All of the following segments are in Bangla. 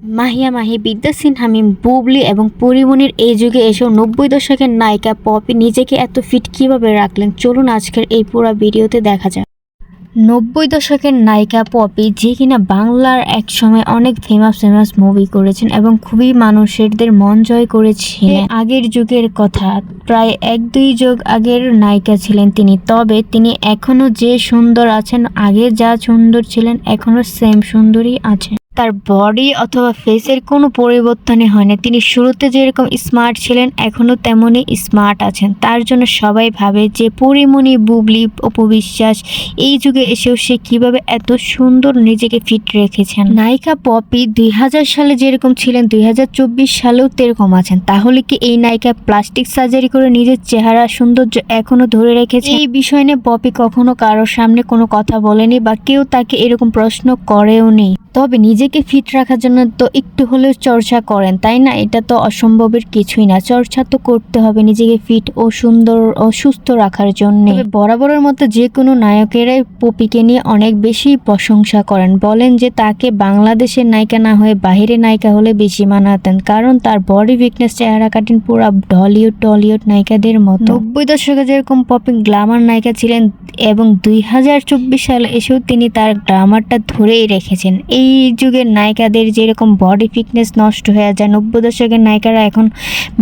মাহিয়া মাহি, বিদ্যা সিনহা মিম বুবলি এবং পরিমণির এই যুগে এসেও নব্বই দশকের নায়িকা পপি নিজেকে এত ফিট কীভাবে রাখলেন? চলুন আজকের এই পুরো ভিডিওতে দেখা যাক। নব্বই দশকের নায়িকা পপি যে কিনা বাংলার এক সময় অনেক ফেমাস ফেমাস মুভি করেছেন এবং খুবই মানুষেরদের মন জয় করেছিলেন আগের যুগের কথা, প্রায় এক দুই যুগ আগের নায়িকা ছিলেন তিনি। তবে তিনি এখনও যে সুন্দর আছেন, আগে যা সুন্দর ছিলেন, এখনও সেম সুন্দরই আছেন। তার বডি অথবা ফেসের কোনো পরিবর্তনই হয়নি। তিনি শুরুতে যেরকম স্মার্ট ছিলেন, এখনও তেমনই স্মার্ট আছেন। তার জন্য সবাই ভাবে যে পরিমণি, বুবলি অপবিশ্বাস এই যুগে এসেও সে কীভাবে এত সুন্দর নিজেকে ফিট রেখেছেন। নায়িকা পপি দুই হাজার সালে যেরকম ছিলেন, দুই হাজার চব্বিশ সালেও তেরকম আছেন। তাহলে কি এই নায়িকা প্লাস্টিক সার্জারি করে নিজের চেহারা সৌন্দর্য এখনও ধরে রেখেছে এই বিষয় নিয়ে পপি কখনো কারোর সামনে কোনো কথা বলেনি বা কেউ তাকে এরকম প্রশ্ন করেও নি তবে নিজেকে ফিট রাখার জন্য তো একটু হলেও চর্চা করেন, তাই না? এটা তো অসম্ভবের কিছুই না। চর্চা তো করতে হবে নিজেকে ফিট ও সুন্দর ও সুস্থ রাখার জন্য। বরাবরের মতো যে কোনো নায়কেরাই পপিকে নিয়ে অনেক বেশি প্রশংসা করেন। বলেন যে তাকে বাংলাদেশের নায়িকা না হয়ে বাইরে নায়িকা হলে বেশি মানাতেন, কারণ তার বডি ফিটনেস চেহারা কাটিন পুরা ঢলিউড টলিউড নায়িকাদের মতো। নব্বই দশকে যেরকম পপি গ্লামার নায়িকা ছিলেন এবং দুই হাজার চব্বিশ সালে এসেও তিনি তার গ্লামারটা ধরেই রেখেছেন। এই যুগের নায়িকাদের যেরকম বডি ফিটনেস নষ্ট হয়ে যায়, নব্বই দশকের নায়িকারা এখন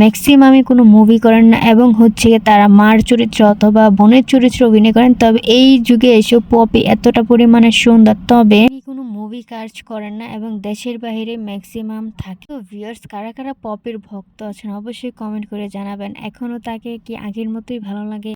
ম্যাক্সিমামই কোনো মুভি করেন না এবং হচ্ছে তারা মার চরিত্র অথবা বোনের চরিত্র অভিনয় করেন। তবে এই যুগে এসব পপি এতটা পরিমাণে সুন্দর, তবে কোনো মুভি কাজ করেন না এবং দেশের বাইরে ম্যাক্সিমাম থাকে। তো ভিউয়ার্স কারা কারা পপির ভক্ত আছেন, অবশ্যই কমেন্ট করে জানাবেন। এখনও তাকে কি আগের মতোই ভালো লাগে?